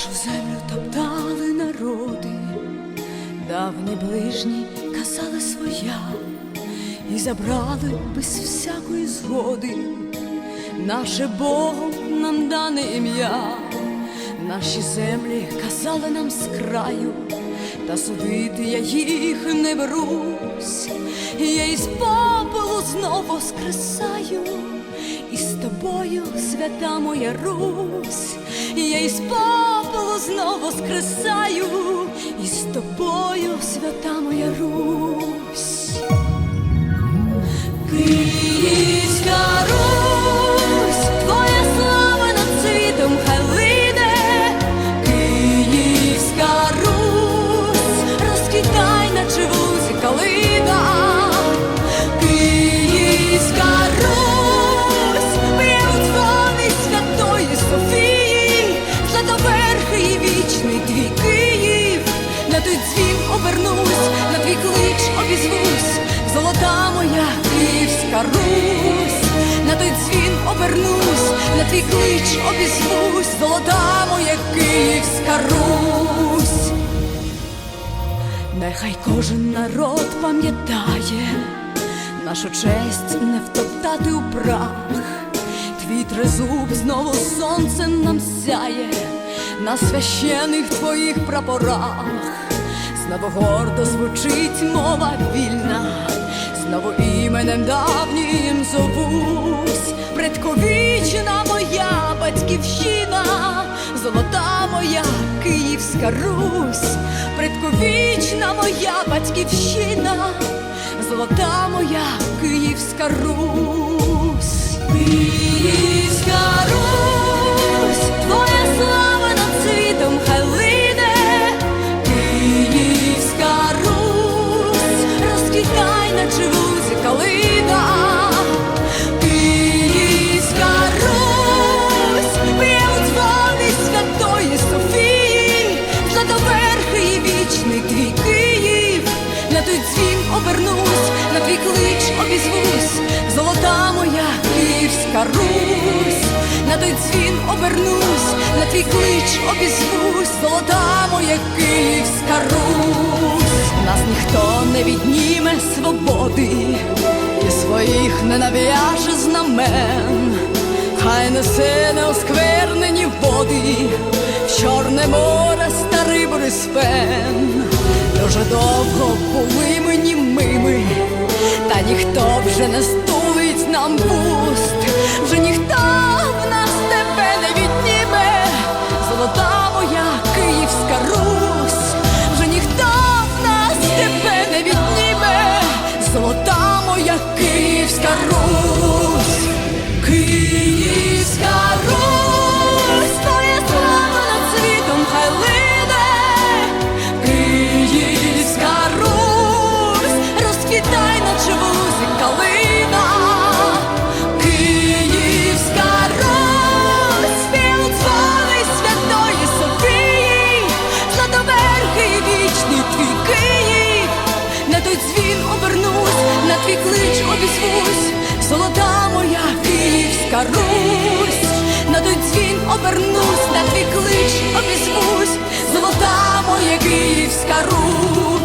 Нашу землю топтали народи, давні ближні казали своя, і забрали без всякої згоди, наше Богом нам дане ім'я, наші землі казали нам з краю, та судити я їх не берусь, я із попелу знову воскресаю, і з тобою свята моя Русь я із попелу знову скресаю, і з тобою, свята моя Русь. Золота моя Київська Русь, на той дзвін обернусь, на твій клич обізвусь, золота моя Київська Русь. Нехай кожен народ пам'ятає нашу честь не втоптати у прах, твій трезуб знову сонцем нам сяє на священих твоїх прапорах, знову гордо звучить мова вільна, знову іменем давнім зовусь, предковічна моя батьківщина, золота моя Київська Русь, предковічна моя батьківщина, золота моя Київська Русь, Київська Русь, Київська Русь, на той дзвін обернусь, на твій клич обізвусь, золота моя Київська Русь, нас ніхто не відніме свободи і своїх не нав'яже знамен, хай несе неосквернені води, в Чорне море старий Борисфен. Дуже довго були ми німими, та ніхто вже не моя Київська Русь, Київська Русь, на той дзвін обернусь, на твій клич обізвусь, золота моя Київська Русь.